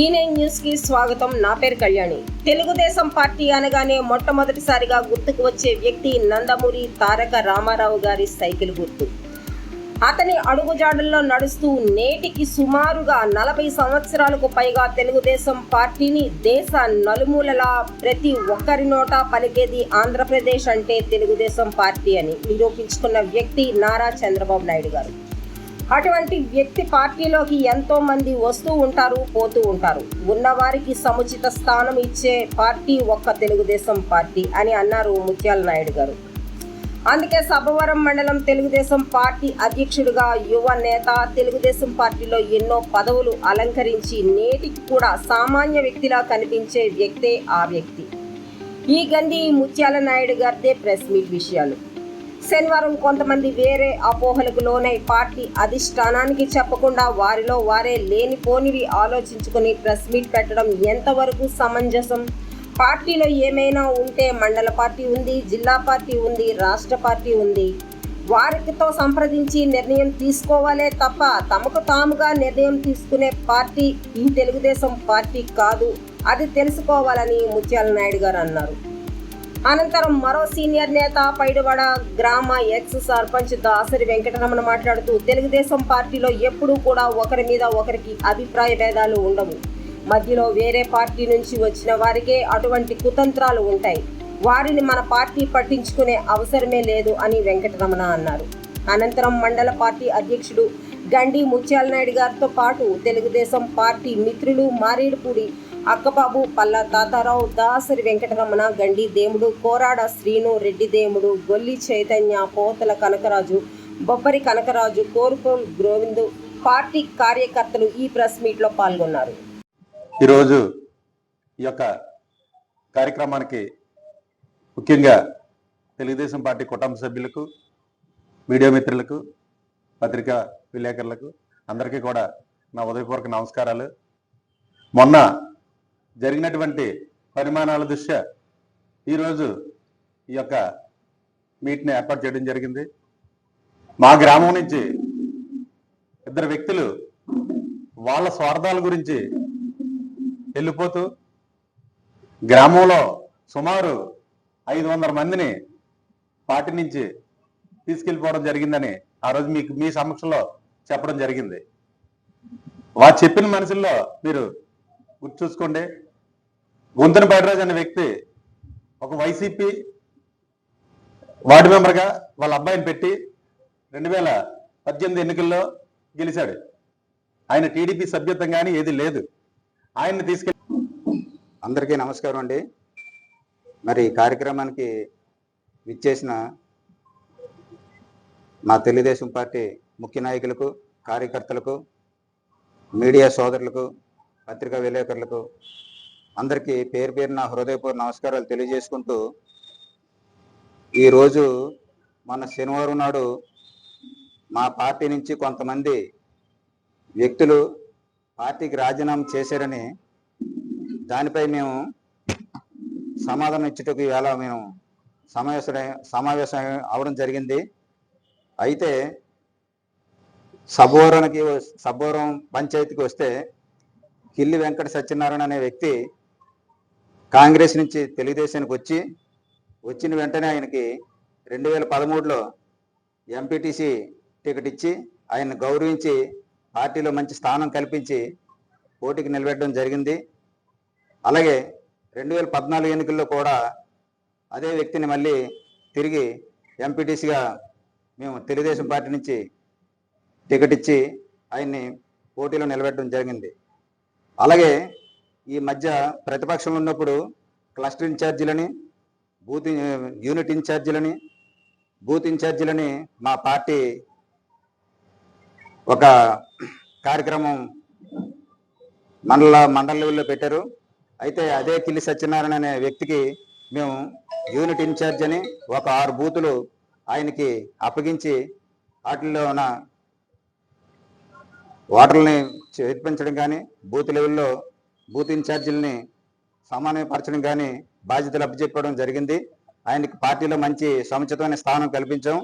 ఈనైన్ న్యూస్కి స్వాగతం. నా పేరు కళ్యాణి. తెలుగుదేశం పార్టీ అనగానే మొట్టమొదటిసారిగా గుర్తుకు వచ్చే వ్యక్తి నందమూరి తారక రామారావు గారి సైకిల్ గుర్తు. అతని అడుగుజాడల్లో నడుస్తూ నేటికి సుమారుగా నలభై సంవత్సరాలకు పైగా తెలుగుదేశం పార్టీని దేశ నలుమూలలా ప్రతి ఒక్కరి నోట పలికేది ఆంధ్రప్రదేశ్ అంటే తెలుగుదేశం పార్టీ అని. నిరూపించుకున్న వ్యక్తి నారా చంద్రబాబు నాయుడు గారు. అటువంటి వ్యక్తి పార్టీలోకి ఎంతో మంది వస్తూ ఉంటారు పోతూ ఉంటారు. ఉన్నవారికి సముచిత స్థానం ఇచ్చే పార్టీ ఒక్క తెలుగుదేశం పార్టీ అని అన్నారు ముత్యాల నాయుడు గారు. అందుకే సభవరం మండలం తెలుగుదేశం పార్టీ అధ్యక్షుడిగా యువ నేత తెలుగుదేశం పార్టీలో ఎన్నో పదవులు అలంకరించి నేటికి కూడా సామాన్య వ్యక్తిలా కనిపించే వ్యక్తే ఆ వ్యక్తి. ఈ గంది ముత్యాల నాయుడు గారిదే ప్రెస్ మీట్ విషయాలు. శనివారం కొంతమంది వేరే అపోహలకు లోనై పార్టీ అధిష్టానానికి చెప్పకుండా వారిలో వారే లేనిపోనివి ఆలోచించుకుని ప్రెస్ మీట్ పెట్టడం ఎంతవరకు సమంజసం? పార్టీలో ఏమైనా ఉంటే మండల పార్టీ ఉంది జిల్లా పార్టీ ఉంది రాష్ట్ర పార్టీ ఉంది. వారితో సంప్రదించి నిర్ణయం తీసుకోవాలే తప్ప తమకు తాముగా నిర్ణయం తీసుకునే పార్టీ ఈ తెలుగుదేశం పార్టీ కాదు. అది తెలుసుకోవాలని ముత్యాల నాయుడు గారు అన్నారు. అనంతరం మరో సీనియర్ నేత పైడివాడ గ్రామ ఎక్స్ సర్పంచ్ దాసరి వెంకటరమణ మాట్లాడుతూ తెలుగుదేశం పార్టీలో ఎప్పుడూ కూడా ఒకరి మీద ఒకరికి అభిప్రాయ భేదాలు ఉండవు. మధ్యలో వేరే పార్టీ నుంచి వచ్చిన వారికే అటువంటి కుతంత్రాలు ఉంటాయి. వారిని మన పార్టీ పట్టించుకునే అవసరమే లేదు అని వెంకటరమణ అన్నారు. అనంతరం మండల పార్టీ అధ్యక్షుడు గండి ముత్యాల నాయుడు గారితో పాటు తెలుగుదేశం పార్టీ మిత్రులు మారేడుపూడి అక్కబాబు పల్ల తాతారావు దాసరి వెంకటరమణ గండి దేముడు కోరాడ శ్రీను రెడ్డి దేముడు గొల్లి చైతన్య పోతల కనకరాజు బొబ్బరి కనకరాజు కోరుకోల్ గోవిందు పార్టీ కార్యకర్తలు ఈ ప్రెస్ మీట్లో పాల్గొన్నారు. ఈరోజు ఈ యొక్క కార్యక్రమానికి ముఖ్యంగా తెలుగుదేశం పార్టీ కుటుంబ సభ్యులకు మీడియా మిత్రులకు పత్రికా విలేకరులకు అందరికీ కూడా నా ఉదయపూర్వక నమస్కారాలు. మొన్న జరిగినటువంటి పరిమాణాల దృష్ట్యా ఈరోజు ఈ యొక్క మీట్ని ఏర్పాటు చేయడం జరిగింది. మా గ్రామం నుంచి ఇద్దరు వ్యక్తులు వాళ్ళ స్వార్థాల గురించి వెళ్ళిపోతూ గ్రామంలో సుమారు ఐదు వందల మందిని పార్టీ నుంచి తీసుకెళ్ళిపోవడం జరిగిందని ఆ రోజు మీకు మీ సమక్షంలో చెప్పడం జరిగింది. వారు చెప్పిన మనుషుల్లో మీరు గుర్తు చూసుకోండి. గుంతన బైడరాజు అనే వ్యక్తి ఒక వైసీపీ వార్డు మెంబర్గా వాళ్ళ అబ్బాయిని పెట్టి రెండు వేల పద్దెనిమిది ఎన్నికల్లో గెలిచాడు. ఆయన టీడీపీ సభ్యత్వం కానీ ఏది లేదు. ఆయన్ని తీసుకెళ్ళి అందరికీ నమస్కారం అండి. మరి ఈ కార్యక్రమానికి విచ్చేసిన మా తెలుగుదేశం పార్టీ ముఖ్య నాయకులకు కార్యకర్తలకు మీడియా సోదరులకు పత్రికా విలేకరులకు అందరికీ పేరు పేరున హృదయపూర్వ నమస్కారాలు తెలియజేసుకుంటూ ఈరోజు మన శనివారం నాడు మా పార్టీ నుంచి కొంతమంది వ్యక్తులు పార్టీకి రాజీనామా చేశారని దానిపై మేము సమాధానం ఇచ్చుటకు ఇవాళ మేము సమావేశం సమావేశం అవడం జరిగింది. అయితే సబోరానికి సబోరం పంచాయతీకి వస్తే కిల్లి వెంకట సత్యనారాయణ అనే వ్యక్తి కాంగ్రెస్ నుంచి తెలుగుదేశానికి వచ్చి వచ్చిన వెంటనే ఆయనకి రెండు వేల పదమూడులో ఎంపీటీసీ టికెట్ ఇచ్చి ఆయన్ని గౌరవించి పార్టీలో మంచి స్థానం కల్పించి పోటీకి నిలబెట్టడం జరిగింది. అలాగే రెండు వేల పద్నాలుగు ఎన్నికల్లో కూడా అదే వ్యక్తిని మళ్ళీ తిరిగి ఎంపీటీసీగా మేము తెలుగుదేశం పార్టీ నుంచి టికెట్ ఇచ్చి ఆయన్ని పోటీలో నిలబెట్టడం జరిగింది. అలాగే ఈ మధ్య ప్రతిపక్షంలో ఉన్నప్పుడు క్లస్టర్ ఇన్ఛార్జీలని బూత్ యూనిట్ ఇన్ఛార్జీలని బూత్ ఇన్ఛార్జీలని మా పార్టీ ఒక కార్యక్రమం మండల మండల లెవెల్లో పెట్టారు. అయితే అదే కిల్లి సత్యనారాయణ అనే వ్యక్తికి మేము యూనిట్ ఇన్ఛార్జ్ అని ఒక ఆరు బూతులు ఆయనకి అప్పగించి వాటిల్లో ఉన్న ఓటర్లని చేర్పించడం కానీ బూత్ లెవెల్లో బూత్ ఇన్ఛార్జీలని సమన్వయపరచడం కానీ బాధ్యతలు అప్పచెప్పడం జరిగింది. ఆయనకి పార్టీలో మంచి సముచితమైన స్థానం కల్పించాం.